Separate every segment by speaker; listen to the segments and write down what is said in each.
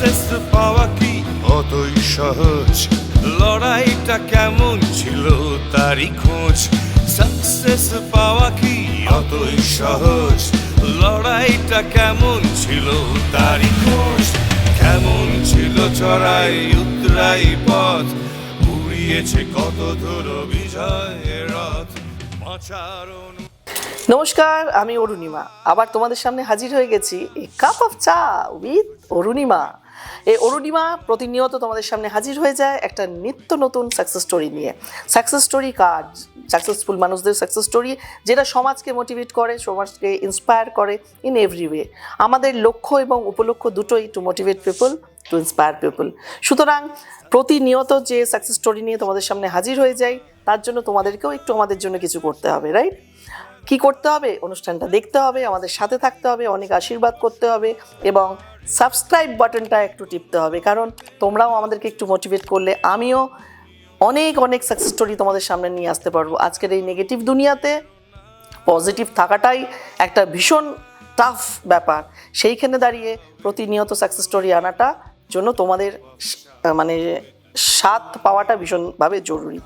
Speaker 1: Success পাওয়া কি? অতই সহজ। লড়াইটা কেমন ছিল তারই খোঁজ। সাকসেস পাওয়া কি? অতই সহজ। লড়াইটা কেমন ছিল তারই খোঁজ। কেমন ছিল চড়াই উতরাই পথ। উড়িয়েছে কত দূর বিজয়ের রথ। বাঁচার
Speaker 2: নমস্কার আমি অরুণিমা। আবার তোমাদের সামনে হাজির হয়ে গেছি a cup of cha with Arunima. এই অরুণিমা প্রতিনিয়ত তোমাদের সামনে হাজির হয়ে যায় একটা নিত্য নতুন সাকসেস স্টোরি নিয়ে। সাকসেস স্টোরি কার্ড সাকসেসফুল মানুষদের সাকসেস স্টোরি যেটা সমাজকে মোটিভেট করে, সমাজকে ইন্সপায়ার করে ইন এভরি ওয়ে আমাদের লক্ষ্য এবং উপলক্ষ্য দুটোই to motivate people to inspire people সুতরাং প্রতিনিয়ত যে সাকসেস স্টোরি নিয়ে তোমাদের সামনে হাজির হয়ে যাই, তার জন্য তোমাদেরকেও একটু আমাদের জন্য কিছু করতে হবে রাইট কি করতে হবে? অনুষ্ঠানটা দেখতে হবে, আমাদের সাথে থাকতে হবে, অনেক আশীর্বাদ করতে হবে এবং সাবস্ক্রাইব বাটনটা একটু টিপতে হবে। কারণ তোমরাও আমাদেরকে একটু মোটিভেট করলে আমিও অনেক অনেক সাকসেস স্টোরি তোমাদের সামনে নিয়ে আসতে পারব। আজকের এই নেগেটিভ দুনিয়াতে পজিটিভ থাকাটাই একটা ভীষণ টাফ ব্যাপার। সেইখানে দাঁড়িয়ে প্রতিনিয়ত সাকসেস স্টোরি আনাটা জন্য তোমাদের মানে সাথ পাওয়াটা ভীষণভাবে জরুরি।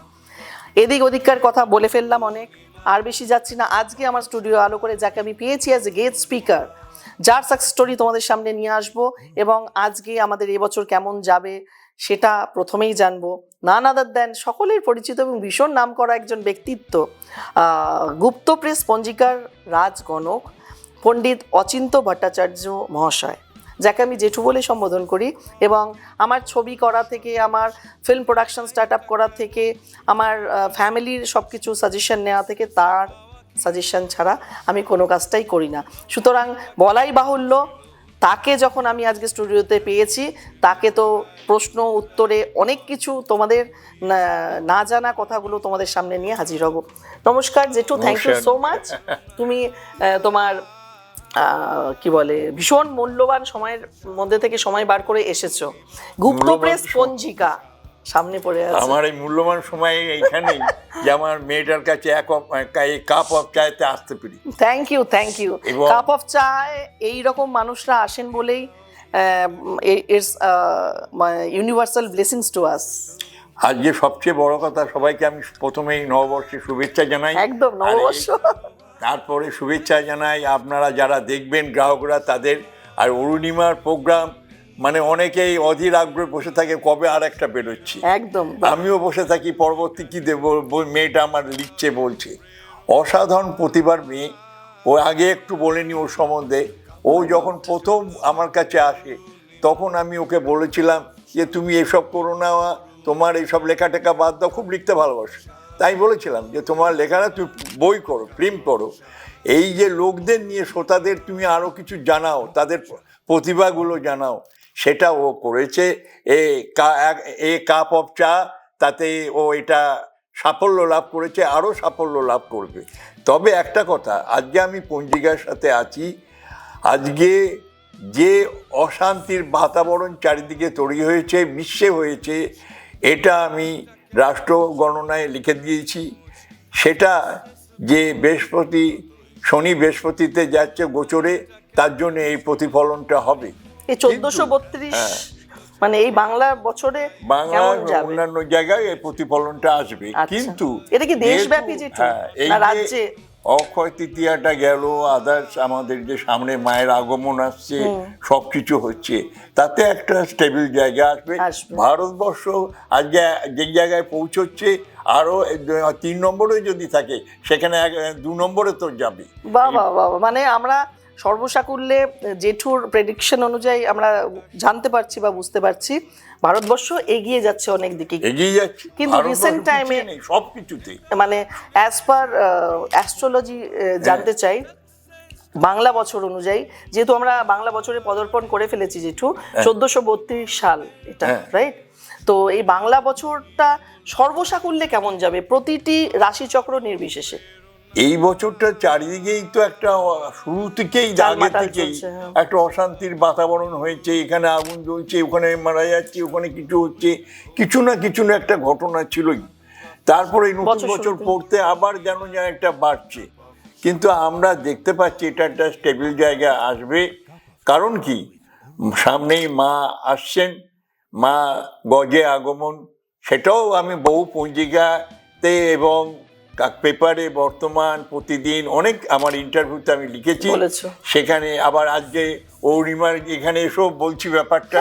Speaker 2: এদিক ওদিককার কথা বলে ফেললাম অনেক। আর বেশি যাচ্ছি না। আজকে আমার স্টুডিও আলো করে যাকে আমি পেয়েছি অ্যাজ এ গেট স্পিকার যার সাকসেস স্টোরি তোমাদের সামনে নিয়ে আসব এবং আজকে আমাদের এবছর কেমন যাবে সেটা প্রথমেই জানব। নান আদার দেন সকলের পরিচিত এবং ভীষণ নাম করা একজন ব্যক্তিত্ব গুপ্ত প্রেস পঞ্জিকার রাজ গণক পণ্ডিত অচিন্ত ভট্টাচার্য মহাশয়। যাকে আমি জেঠু বলে সম্বোধন করি এবং আমার ছবি করা থেকে আমার ফিল্ম প্রোডাকশন স্টার্ট আপ করা থেকে আমার ফ্যামিলির সব কিছু সাজেশন নেওয়া থেকে তার সাজেশন ছাড়া আমি কোনো কাজটাই করি না। সুতরাং বলাই বাহুল্য তাকে যখন আমি আজকে স্টুডিওতে পেয়েছি তাকে তো প্রশ্ন উত্তরে অনেক কিছু তোমাদের না- জানা কথাগুলো তোমাদের সামনে নিয়ে হাজির হব। নমস্কার জেঠু থ্যাংক ইউ সো মাচ তুমি তোমার কি বলে ভীষণ মূল্যবান সময়ের মধ্যে থেকে সময় বার করে এসেছ। গুপ্ত প্রেস পঞ্জিকা সামনে পড়ে আছে।
Speaker 3: আমার এই মূল্যবান সময় এইখানেই যে আমার মেয়েটার কাছে এক কাপ অফ চাইতে আসতে পারি।
Speaker 2: Thank you thank you cup of chai এই রকম মানুষরা আসেন বলেই it's universal blessings to us
Speaker 3: আজকে সবচেয়ে বড় কথা সবাইকে আমি প্রথমেই নববর্ষে শুভেচ্ছা জানাই।
Speaker 2: একদম নববর্ষ।
Speaker 3: তারপরে শুভেচ্ছা জানাই আপনারা যারা দেখবেন গ্রাহকরা তাদের। আর অরুণিমার প্রোগ্রাম মানে অনেকেই অধীর আগ্রহে বসে থাকে কবে আর একটা বেরোচ্ছে।
Speaker 2: একদম।
Speaker 3: আমিও বসে থাকি পরবর্তী কি দেবো মেয়েটা আমার লিখছে বলছে অসাধারণ প্রতিভার মেয়ে। ও আগে একটু বলেনি ওর সম্বন্ধে। ও যখন প্রথম আমার কাছে আসে তখন আমি ওকে বলেছিলাম যে তুমি এসব করো না তোমার এইসব লেখা টেখা বাদ দাও খুব লিখতে ভালোবাসো। তাই বলেছিলাম যে তোমার লেখা না তুমি বই করো ফিল্ম করো। এই যে লোকদের নিয়ে শ্রোতাদের তুমি আরও কিছু জানাও, তাদের প্রতিভাগুলো জানাও, সেটা ও করেছে। এ এ কাপ অফ চা, তাতে ও এটা সাফল্য লাভ করেছে আরও সাফল্য লাভ করবে। তবে একটা কথা, আজকে আমি পঞ্জিকার সাথে আছি। আজকে যে অশান্তির বাতাবরণ চারিদিকে তৈরি হয়েছে বিশ্বে হয়েছে, এটা আমি রাষ্ট্র গণনায় লিখে দিয়েছি সেটা যে বৃহস্পতি শনি বৃহস্পতিতে যাচ্ছে গোচরে তার জন্য এই প্রতিফলনটা হবে
Speaker 2: এই চোদ্দশো বত্রিশ
Speaker 3: হ্যাঁ।
Speaker 2: মানে এই বাংলা বছরে বাংলা
Speaker 3: অন্যান্য জায়গায় এই প্রতিফলনটা আসবে
Speaker 2: আচ্ছা।
Speaker 3: কিন্তু
Speaker 2: এটা কি দেশব্যাপী যেটু?
Speaker 3: হ্যাঁ,
Speaker 2: রাজ্যে?
Speaker 3: অক্ষয় তৃতীয়াটা গেল আদার্স আমাদের যে সামনে মায়ের আগমন আসছে সব কিছু হচ্ছে তাতে একটা স্টেবিল জায়গা আসবে। ভারতবর্ষ আজকে যে জায়গায় পৌঁছচ্ছে আরও তিন নম্বরে যদি থাকে সেখানে দু নম্বরে তো যাবে
Speaker 2: বাবা বাহ। মানে আমরা সর্বসাকুল্যে জেঠুর প্রেডিকশন অনুযায়ী আমরা জানতে পারছি বা বুঝতে পারছি ভারতবর্ষ এগিয়ে যাচ্ছে অনেক দিকে।
Speaker 3: এগিয়ে যাচ্ছে।
Speaker 2: কিন্তু
Speaker 3: রিসেন্ট নেই সব কিছুতে
Speaker 2: মানে অ্যাজ পার অ্যাস্ট্রোলজি জানতে চাই বাংলা বছর অনুযায়ী যেহেতু আমরা বাংলা বছরে পদার্পণ করে ফেলেছি জেঠু চোদ্দশো বত্রিশ সাল এটা
Speaker 3: হ্যাঁ।
Speaker 2: রাইট তো এই বাংলা বছরটা সর্বসাকুল্যে কেমন যাবে? প্রতিটি রাশিচক্র নির্বিশেষে।
Speaker 3: এই বছরটা চারিদিকেই তো একটা শুরু থেকেই আগে থেকেই
Speaker 2: হ্যাঁ।
Speaker 3: একটা অশান্তির বাতাবরণ হয়েছে এখানে আগুন জ্বলছে ওখানে মারা যাচ্ছে ওখানে কিছু হচ্ছে কিছু না কিছু না একটা ঘটনা ছিলই। তারপরে এই নতুন
Speaker 2: বছর
Speaker 3: পড়তে আবার যেন যেন একটা বাড়ছে। কিন্তু আমরা দেখতে পাচ্ছি এটা একটা স্টেবিল জায়গা আসবে। কারণ কি? সামনেই মা আসছেন মা গজে আগমন সেটাও আমি বহু পঞ্জিকাতে এবং পেপারে বর্তমান প্রতিদিন অনেক আমার ইন্টারভিউতে আমি লিখেছি। সেখানে আবার আজকে অরিমার এখানে এসব বলছি ব্যাপারটা।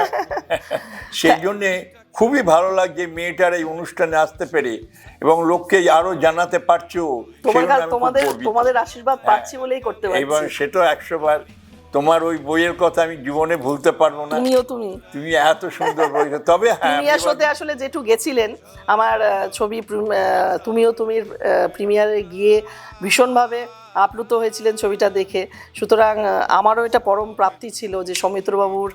Speaker 3: সেই জন্যে খুবই ভালো লাগছে মেয়েটার এই অনুষ্ঠানে আসতে পেরে এবং লোককে আরও জানাতে পারছ।
Speaker 2: তোমাদের তোমাদের আশীর্বাদ
Speaker 3: হ্যাঁ।
Speaker 2: পাচ্ছি বলেই করতে
Speaker 3: এবার সেটা একশো বার তোমার ওই বইয়ের কথা আমি জীবনে ভুলতে পারব না।
Speaker 2: তুমিও তুমি।
Speaker 3: তুমি এত সুন্দর বই। তবে হ্যাঁ
Speaker 2: প্রিমিয়ার শোতে আসলে জেঠু গেছিলেন আমার ছবি তুমিও তুমির প্রিমিয়ারে গিয়ে ভীষণভাবে আপ্লুত হয়েছিলেন ছবিটা দেখে। সুতরাং আমারও এটা পরম প্রাপ্তি ছিল যে সৌমিত্রবাবুর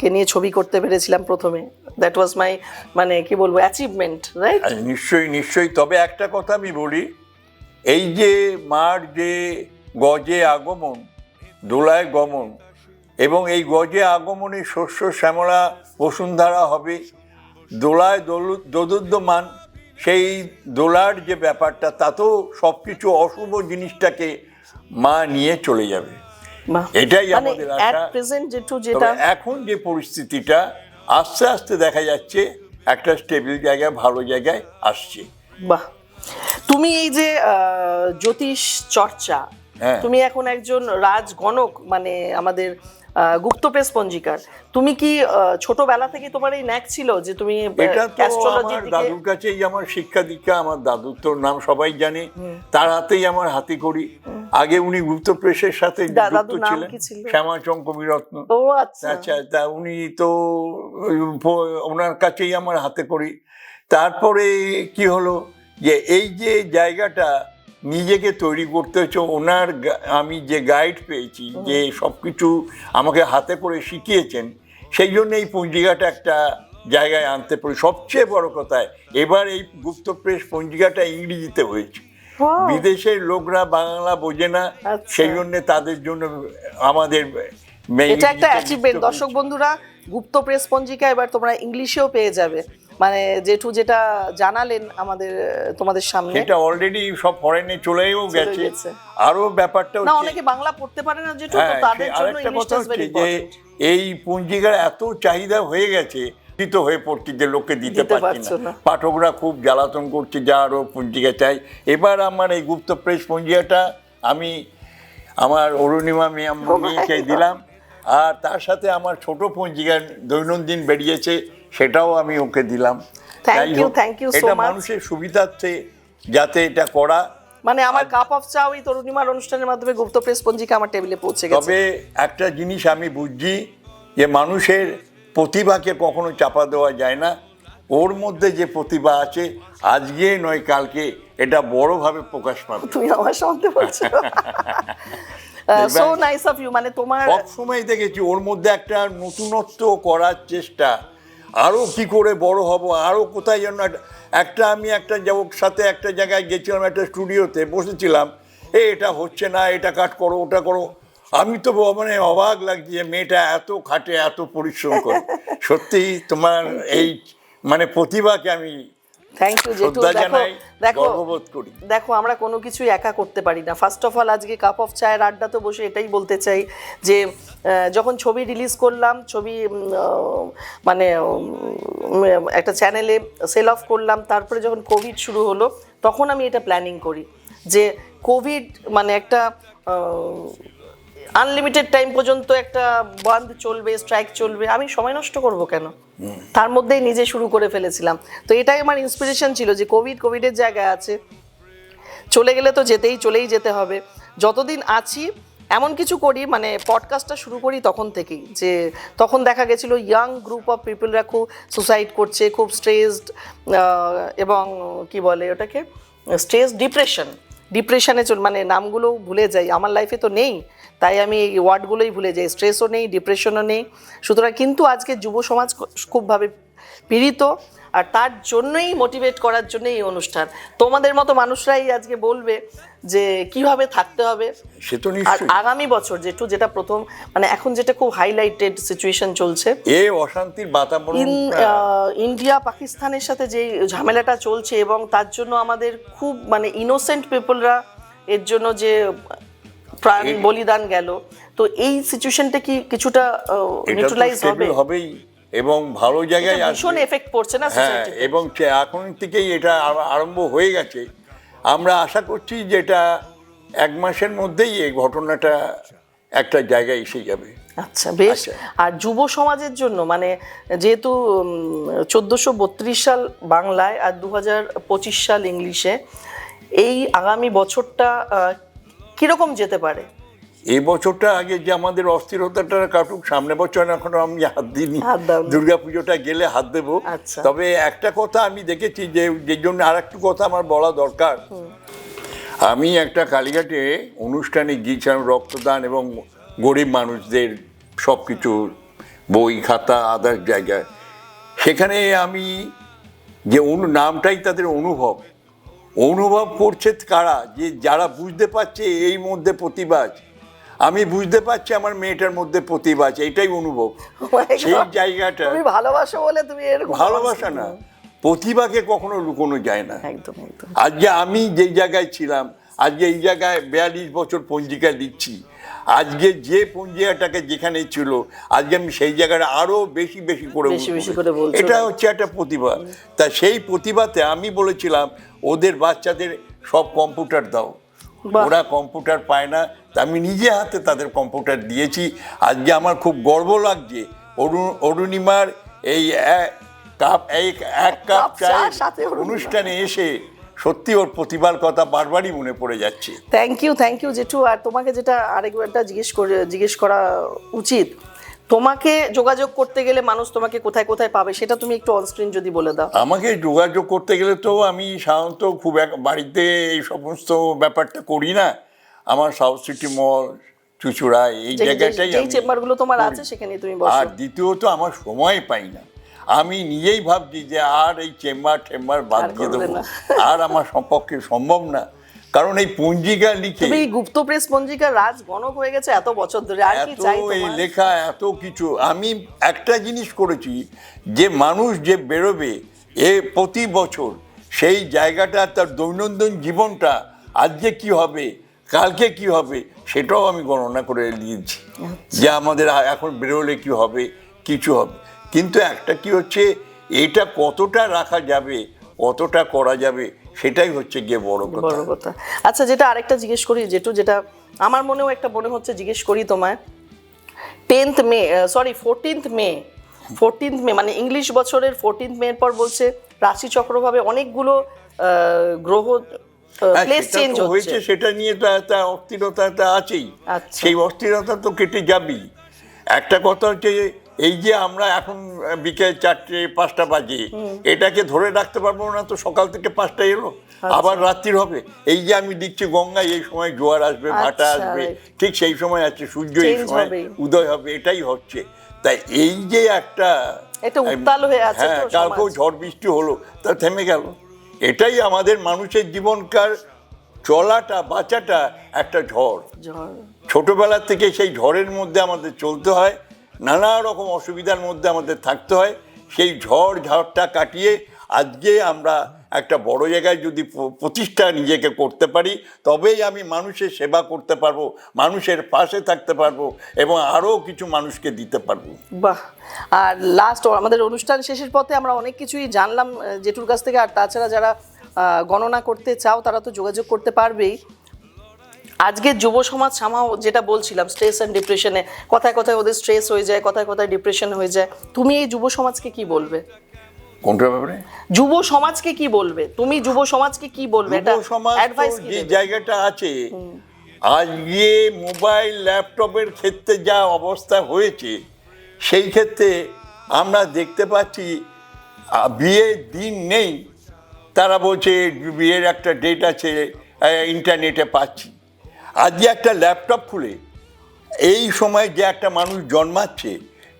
Speaker 2: কে নিয়ে ছবি করতে পেরেছিলাম প্রথমে। দ্যাট ওয়াজ মাই মানে কি বলব অ্যাচিভমেন্ট রাইট
Speaker 3: নিশ্চয়ই নিশ্চয়ই। তবে একটা কথা আমি বলি এই যে মার যে গজে আগমন দোলায় গমন এবং এই গজে আগমনে শস্য শ্যামলা বসুন্ধারা হবে দোলায় দোল- দোদুদ্যমান সেই দোলার যে ব্যাপারটা তাতেও সব কিছু অশুভ জিনিসটাকে মা নিয়ে চলে যাবে এটাই
Speaker 2: মানে
Speaker 3: আমাদের আশা। এখন যে পরিস্থিতিটা আস্তে আস্তে দেখা যাচ্ছে একটা স্টেবিল জায়গায় ভালো জায়গায় আসছে
Speaker 2: বাহ তুমি এই যে জ্যোতিষ চর্চা। তুমি এখন একজন রাজগণক মানে আমাদের আহ, গুপ্তপ্রেস পঞ্জিকার। তুমি কি ছোটবেলা থেকে তোমার এই ন্যাক ছিল যে তুমি
Speaker 3: দাদুর কাছেই আমার শিক্ষা দীক্ষা আমার দাদুর তোর নাম সবাই জানে। তার হাতেই আমার হাতে করি। আগে উনি গুপ্ত প্রেসের সাথে যুক্ত ছিলেন। শ্যামাচঙ্ক রত্ন
Speaker 2: আচ্ছা।
Speaker 3: আচ্ছা তা উনি তো ওনার কাছেই আমার হাতে করি। তারপরে কি হলো যে এই যে জায়গাটা নিজেকে তৈরি করতে হচ্ছে। ওনার আমি যে গাইড পেয়েছি যে সব কিছু আমাকে হাতে করে শিখিয়েছেন সেই জন্য এই পঞ্জিকাটা একটা জায়গায় আনতে পারি সবচেয়ে বড় কথায় এবার এই গুপ্ত প্রেস পঞ্জিকাটা ইংরেজিতে হয়েছে। বিদেশের লোকরা বাংলা বোঝে না
Speaker 2: আচ্ছা।
Speaker 3: সেই জন্য তাদের জন্য আমাদের
Speaker 2: এটা একটা অ্যাচিভমেন্ট দর্শক বন্ধুরা গুপ্ত প্রেস পঞ্জিকা এবার তোমরা ইংলিশেও পেয়ে যাবে। মানে জেঠু যেটা জানালেন আমাদের তোমাদের সামনে।
Speaker 3: সেটা অলরেডি সব ফরেনে চলেও গেছে। আরও ব্যাপারটা
Speaker 2: না অনেকে বাংলা পড়তে পারে না যেটু তো
Speaker 3: হ্যাঁ
Speaker 2: তাদের জন্য ইংলিশটা ভেরি
Speaker 3: যে এই পুঞ্জিকার এত চাহিদা হয়ে গেছে দিত হয়ে পড়ছে যে লোককে দিতে পারছি না। পাঠকরা খুব জ্বালাতন করছে যা আরও পঞ্জিকা চাই। এবার আমার এই গুপ্ত প্রেস পঞ্জিকাটা আমি আমার অরুণিমা মিয়ামকে দিলাম। আর তার সাথে আমার ছোট পঞ্জিকা দৈনন্দিন বেরিয়েছে সেটাও আমি ওকে দিলাম। এটা মানুষের সুবিধার্থে যাতে এটা করা।
Speaker 2: মানে আমার কাপ অফ চা ওই তরুণিমার অনুষ্ঠানের মাধ্যমে গুপ্ত প্রেস পঞ্জিকা আমার টেবিলে পৌঁছে গেছে।
Speaker 3: তবে একটা জিনিস আমি বুঝছি যে মানুষের প্রতিভাকে কখনো চাপা দেওয়া যায় না। ওর মধ্যে যে প্রতিভা আছে আজকে নয় কালকে এটা বড়ভাবে প্রকাশ পাবে।
Speaker 2: তুমি আমার সম্বন্ধে বলছো সো নাইস অফ ইউ মানে তোমার
Speaker 3: সব সময় দেখেছি ওর মধ্যে একটা নতুনত্ব করার চেষ্টা। আরও কি করে বড় হব আরও কোথায় যেন একটা- আমি একটা যে ওর সাথে একটা জায়গায় গেছিলাম একটা স্টুডিওতে বসেছিলাম। এ এটা হচ্ছে না এটা কাট করো ওটা করো। আমি তো মানে অবাক লাগছে যে মেয়েটা এত খাটে এত পরিশ্রম করে। সত্যি তোমার এই মানে প্রতিভাকে আমি
Speaker 2: থ্যাংক ইউ জেঠু দেখো দেখো দেখো আমরা কোনো কিছুই একা করতে পারি না। ফার্স্ট অফ অল আজকে কাপ অফ চায়ের আড্ডা তো বসে এটাই বলতে চাই যে যখন ছবি রিলিজ করলাম ছবি মানে একটা চ্যানেলে সেল অফ করলাম তারপরে যখন কোভিড শুরু হলো তখন আমি এটা প্ল্যানিং করি যে কোভিড মানে একটা আনলিমিটেড টাইম পর্যন্ত একটা বন্ধ চলবে স্ট্রাইক চলবে, আমি সময় নষ্ট করব কেন? তার মধ্যেই নিজে শুরু করে ফেলেছিলাম। তো এটাই আমার ইন্সপিরেশন ছিল যে কোভিড কোভিডের জায়গায় আছে। চলে গেলে তো যেতেই, চলেই যেতে হবে। যতদিন আছি, এমন কিছু করি মানে পডকাস্টটা শুরু করি তখন থেকেই, যে তখন দেখা গেছিল ইয়াং গ্রুপ অফ পিপলরা খুব সুসাইড করছে, খুব স্ট্রেসড এবং কি বলে ওটাকে? স্ট্রেস ডিপ্রেশন ডিপ্রেশনে চল মানে নামগুলোও ভুলে যাই। আমার লাইফে তো নেই, তাই আমি এই ওয়ার্ডগুলোই ভুলে যাই। স্ট্রেসও নেই ডিপ্রেশনও নেই। সুতরাং কিন্তু আজকে যুব সমাজ খুবভাবে পীড়িত আর তার জন্যই মোটিভেট করার জন্যই এই অনুষ্ঠান। তোমাদের মতো মানুষরাই আজকে বলবে যে কীভাবে থাকতে হবে।
Speaker 3: সে তো
Speaker 2: আর আগামী বছর যেটু যেটা প্রথম মানে এখন যেটা খুব হাইলাইটেড সিচুয়েশন চলছে।
Speaker 3: এ অশান্তির বাতাবরণ
Speaker 2: ইন্ডিয়া পাকিস্তানের সাথে যে ঝামেলাটা চলছে এবং তার জন্য আমাদের খুব মানে ইনোসেন্ট পিপলরা এর জন্য যে প্রাণ বলিদান গেল। তো এই সিচুয়েশনটা কি কিছুটা নিউট্রালাইজ হবে?
Speaker 3: হবেই। এবং ভালো জায়গায়
Speaker 2: ভীষণ এফেক্ট পড়ছে না
Speaker 3: হ্যাঁ এবং এখন থেকেই এটা আরম্ভ হয়ে গেছে। আমরা আশা করছি যে এটা এক মাসের মধ্যেই এই ঘটনাটা একটা জায়গায় এসে যাবে।
Speaker 2: আচ্ছা বেশ।
Speaker 3: আচ্ছা।
Speaker 2: আর যুব সমাজের জন্য মানে যেহেতু চোদ্দোশো বত্রিশ সাল বাংলায় আর দু হাজার পঁচিশ সাল ইংলিশে এই আগামী বছরটা কীরকম যেতে পারে?
Speaker 3: এই বছরটা আগে যে আমাদের অস্থিরতাটা কাটুক সামনে বছর এখনও আমি হাত দিইনি। দুর্গা পুজোটা গেলে হাত দেবো।
Speaker 2: আচ্ছা।
Speaker 3: তবে একটা কথা আমি দেখেছি যে যে জন্য আর একটু কথা আমার বলা দরকার। আমি একটা কালীঘাটে অনুষ্ঠানে গিয়েছিলাম রক্তদান এবং গরিব মানুষদের সব কিছু বই খাতা আদার জায়গায় সেখানে আমি যে অনু নামটাই তাদের অনুভব। অনুভব করছে কারা? যে যারা বুঝতে পারছে এই মধ্যে প্রতিভা আছে আমি বুঝতে পারছি আমার মেয়েটার মধ্যে প্রতিভা আছে এটাই অনুভব।
Speaker 2: Oh
Speaker 3: সেই জায়গাটা
Speaker 2: তুমি ভালোবাসো বলে তুমি এরকম
Speaker 3: ভালোবাসা না। প্রতিভাকে কখনো লুকোনো যায় না।
Speaker 2: একদম একদম।
Speaker 3: আজকে আমি যেই জায়গায় ছিলাম আজকে এই জায়গায় বিয়াল্লিশ বছর পঞ্জিকা দিচ্ছি। আজকে যে পঞ্জিকাটাকে যেখানে ছিল আজকে আমি সেই জায়গাটা আরও বেশি বেশি করে। এটা হচ্ছে একটা প্রতিভা। তা সেই প্রতিভাতে আমি বলেছিলাম ওদের বাচ্চাদের সব কম্পিউটার দাও। ওরা কম্পিউটার পায় না আমি নিজে হাতে তাদের কম্পিউটার দিয়েছি। আজকে আমার খুব গর্ব লাগছে। অরুণ অরুণিমার এই এক কাপ এই এক কাপ চায়ের
Speaker 2: সাথে
Speaker 3: অনুষ্ঠানে এসে সত্যি ওর প্রতিভার কথা বারবারই মনে পড়ে যাচ্ছে।
Speaker 2: থ্যাংক ইউ থ্যাংক ইউ জেঠু। আর তোমাকে যেটা আরেকবারটা জিজ্ঞেস করে জিজ্ঞেস করা উচিত তোমাকে যোগাযোগ করতে গেলে মানুষ তোমাকে কোথায় কোথায় পাবে সেটা তুমি একটু অনস্ক্রিন যদি বলে দাও।
Speaker 3: আমাকে যোগাযোগ করতে গেলে তো আমি সাধারণত খুব এক বাড়িতে এই সমস্ত ব্যাপারটা করি না। আমার সাউথ সিটি মল চুচুড়া এই জায়গাটাই আমি
Speaker 2: চেম্বারগুলো তোমার আছে সেখানে তুমি
Speaker 3: আর দ্বিতীয়ত আমার সময় পাই না। আমি নিজেই ভাবছি যে আর এই চেম্বার টেম্বার বাদ দিয়ে দেবো। আর আমার সম্পর্কে সম্ভব না। কারণ এই পঞ্জিকা লিখে
Speaker 2: এই গুপ্ত প্রেস পঞ্জিকার রাজ গণক হয়ে গেছে এত বছর ধরে আর কি চাই
Speaker 3: এই লেখা এত কিছু। আমি একটা জিনিস করেছি যে মানুষ যে বেরোবে এ প্রতি বছর সেই জায়গাটা তার দৈনন্দিন জীবনটা আজকে কি হবে কালকে কি হবে সেটাও আমি গণনা করে দিয়েছি। যে আমাদের এখন বেরোলে কি হবে কিছু হবে। কিন্তু একটা কি হচ্ছে এটা কতটা রাখা যাবে কতটা করা যাবে সেটাই হচ্ছে গিয়ে বড় কথা।
Speaker 2: বড় কথা। আচ্ছা যেটা আরেকটা জিজ্ঞেস করি যেটু যেটা আমার মনেও একটা মনে হচ্ছে জিজ্ঞেস করি তোমায়। Tenth May sorry fourteenth May fourteenth May মানে ইংলিশ বছরের ফোরটিন্থ মে পর বলছে রাশিচক্রভাবে অনেকগুলো গ্রহ প্লেস চেঞ্জ
Speaker 3: হয়েছে সেটা নিয়ে তো একটা অস্থিরতা আছেই।
Speaker 2: আচ্ছা।
Speaker 3: সেই অস্থিরতা তো কেটে যাবেই। একটা কথা হচ্ছে এই যে আমরা এখন বিকেল চারটে পাঁচটা বাজে এটাকে ধরে রাখতে পারব না তো সকাল থেকে পাঁচটা এলো
Speaker 2: আচ্ছা।
Speaker 3: আবার রাত্রির হবে। এই যে আমি দিচ্ছি গঙ্গায় এই সময় জোয়ার আসবে ভাটা
Speaker 2: আচ্ছা,
Speaker 3: আসবে ঠিক সেই সময় আছে সূর্য এই সময় উদয় হবে এটাই হচ্ছে। তাই এই যে একটা
Speaker 2: হয়ে
Speaker 3: হ্যাঁ কালকেও ঝড় বৃষ্টি হলো তা থেমে গেল। এটাই আমাদের মানুষের জীবনকার চলাটা বাঁচাটা একটা ঝড়। ছোটবেলা থেকে সেই ঝড়ের মধ্যে আমাদের চলতে হয় নানা রকম অসুবিধার মধ্যে আমাদের থাকতে হয় সেই ঝড় ঝড়টা কাটিয়ে আজকে আমরা একটা বড় জায়গায় যদি প্রতিষ্ঠা নিজেকে করতে পারি, তবেই আমি মানুষের সেবা করতে পারব, মানুষের পাশে থাকতে পারব এবং আরও কিছু মানুষকে দিতে পারব।
Speaker 2: বাহ! আর লাস্ট আমাদের অনুষ্ঠান শেষের পথে আমরা অনেক কিছুই জানলাম জেঠুর কাছ থেকে। আর তাছাড়া যারা গণনা করতে চাও, তারা তো যোগাযোগ করতে পারবেই। আজকের যুব সমাজ সামাও যেটা বলছিলাম স্ট্রেস অ্যান্ড ডিপ্রেশনে কথায় কথায় ওদের স্ট্রেস হয়ে যায়, কথায় কথায় ডিপ্রেশন হয়ে যায়। তুমি এই যুব সমাজকে কি বলবে?
Speaker 3: কোনটা ব্যাপারে?
Speaker 2: যুব সমাজকে কি বলবে? তুমি যুব সমাজকে কি বলবে? এটা অ্যাডভাইস কি
Speaker 3: যে জায়গাটা আছে আজকে মোবাইল ল্যাপটপের ক্ষেত্রে যা অবস্থা হয়েছে সেই ক্ষেত্রে আমরা দেখতে পাচ্ছি বিয়ের দিন নেই তারা বলছে বিয়ের একটা ডেট আছে ইন্টারনেটে পাচ্ছি। আজকে একটা ল্যাপটপ খুলে এই সময় যে একটা মানুষ জন্মাচ্ছে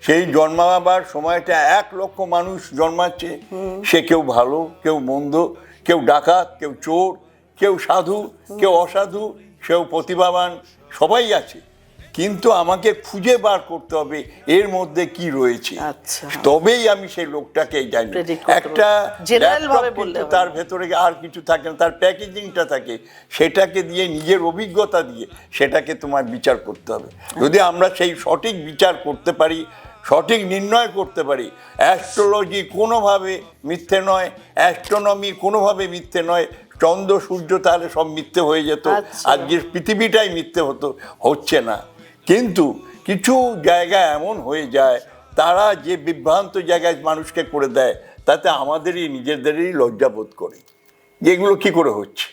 Speaker 3: সেই জন্মাবার সময়টা এক লক্ষ মানুষ জন্মাচ্ছে। সে কেউ ভালো কেউ মন্দ কেউ ডাকাত কেউ চোর কেউ সাধু কেউ অসাধু কেউ প্রতিভাবান সবাই আছে। কিন্তু আমাকে খুঁজে বার করতে হবে এর মধ্যে কি রয়েছে।
Speaker 2: আচ্ছা।
Speaker 3: তবেই আমি সেই লোকটাকে জানি। একটা তার ভেতরে আর কিছু থাকে না তার প্যাকেজিংটা থাকে। সেটাকে দিয়ে নিজের অভিজ্ঞতা দিয়ে সেটাকে তোমার বিচার করতে হবে। যদি আমরা সেই সঠিক বিচার করতে পারি সঠিক নির্ণয় করতে পারি। অ্যাস্ট্রোলজি কোনোভাবে মিথ্যে নয় অ্যাস্ট্রোনমি কোনোভাবে মিথ্যে নয়। চন্দ্র সূর্য তাহলে সব মিথ্যে হয়ে যেত।
Speaker 2: আচ্ছা।
Speaker 3: আজকে পৃথিবীটাই মিথ্যে হতো হচ্ছে না। কিন্তু কিছু জায়গা এমন হয়ে যায় তারা যে বিভ্রান্ত জায়গায় মানুষকে করে দেয় তাতে আমাদেরই নিজেদেরই লজ্জা বোধ করে। যেগুলো কি করে হচ্ছে?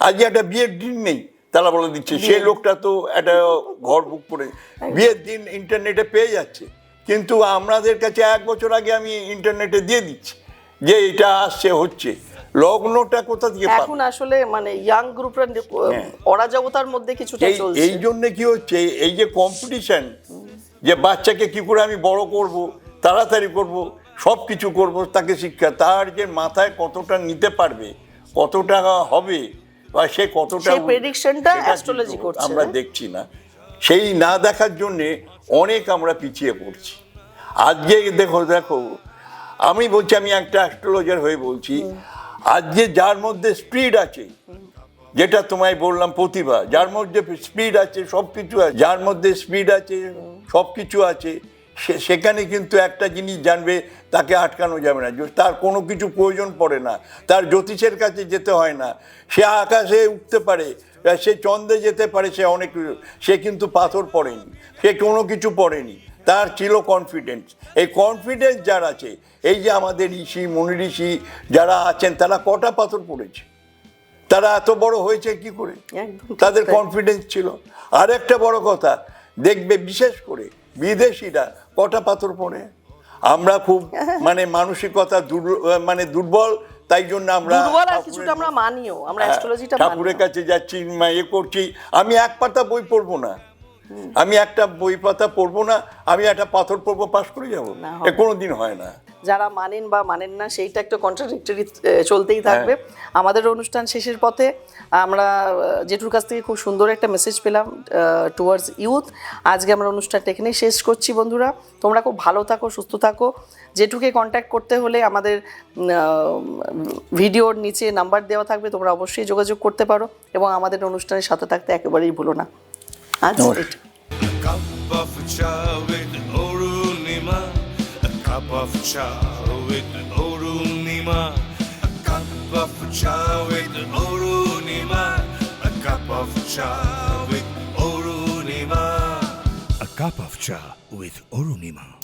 Speaker 3: আজকে একটা বিয়ের দিন নেই তারা বলে দিচ্ছে সেই লোকটা তো একটা ঘর বুক করে বিয়ের দিন ইন্টারনেটে পেয়ে যাচ্ছে। কিন্তু আমাদের কাছে এক বছর আগে আমি ইন্টারনেটে দিয়ে দিচ্ছি যে এটা আসছে হচ্ছে। লগ্নটা কোথা থেকে
Speaker 2: এখন আসলে মানে ইয়াং গ্রুপরা অরাজকতার মধ্যে কিছুটা চলছে।
Speaker 3: এই জন্য কি হচ্ছে এই যে কম্পিটিশন যে বাচ্চাকে কি করে আমি বড় করব তাড়াতাড়ি করব সব কিছু করব তাকে শিক্ষা তার যে মাথায় কতটা নিতে পারবে কতটা হবে বা সে কতটা
Speaker 2: astrology
Speaker 3: কিন্তু
Speaker 2: করছে,
Speaker 3: আমরা
Speaker 2: হ্যাঁ?
Speaker 3: দেখছি না। সেই না দেখার জন্যে অনেক আমরা পিছিয়ে পড়ছি। আজকে দেখো দেখো, আমি বলছি, আমি একটা অ্যাস্ট্রোলজার হয়ে বলছি, আজকে যার মধ্যে স্পিড আছে, যেটা তোমায় বললাম প্রতিভা, যার মধ্যে স্পিড আছে সব কিছু আছে, যার মধ্যে স্পিড আছে সব কিছু আছে সেখানে কিন্তু একটা জিনিস জানবে তাকে আটকানো যাবে না। তার কোনো কিছু প্রয়োজন পড়ে না। তার জ্যোতিষের কাছে যেতে হয় না। সে আকাশে উঠতে পারে সে চন্দ্রে যেতে পারে সে অনেক সে কিন্তু পাথর পড়েনি সে কোনো কিছু পড়েনি। তার ছিল কনফিডেন্স এই কনফিডেন্স যার আছে এই যে আমাদের ঋষি মুনি ঋষি যারা আছেন তারা কটা পাথর পড়েছে? তারা এত বড় হয়েছে কি করে? তাদের কনফিডেন্স ছিল। আর একটা বড় কথা দেখবে বিশেষ করে বিদেশিরা কটা পাথর পড়ে? আমরা খুব মানে মানসিকতা মানে দুর্বল তাই জন্য আমরা
Speaker 2: দুর্বল আর
Speaker 3: ঠাকুরের-
Speaker 2: কিছুটা আমরা মানিও আমরা
Speaker 3: হ্যাঁ,
Speaker 2: অ্যাস্ট্রোলজিটা
Speaker 3: ঠাকুরের কাছে যাচ্ছি এ করছি আমি এক পাতা বই পড়ব না। আমি একটা বই পাতা পড়ব না আমি একটা পাথর পড়ব পাশ করে যাব। এ কোনো দিন হয় না।
Speaker 2: যারা মানেন বা মানেন না সেইটা একটা কন্ট্রাডিক্টরি চলতেই থাকবে। আমাদের অনুষ্ঠান শেষের পথে আমরা জেঠুর কাছ থেকে খুব সুন্দর একটা মেসেজ পেলাম টুয়ার্ডস ইউথ আজকে আমরা অনুষ্ঠানটা এখানেই শেষ করছি বন্ধুরা। তোমরা খুব ভালো থাকো সুস্থ থাকো। জেঠুকে কন্ট্যাক্ট করতে হলে আমাদের ভিডিওর নিচে নাম্বার দেওয়া থাকবে তোমরা অবশ্যই যোগাযোগ করতে পারো এবং আমাদের অনুষ্ঠানের সাথে থাকতে একেবারেই ভুলো না। আজ
Speaker 1: cup of chai with Orunima. A cup of chai with Orunima. A cup of chai with Orunima. A cup of chai with Orunima.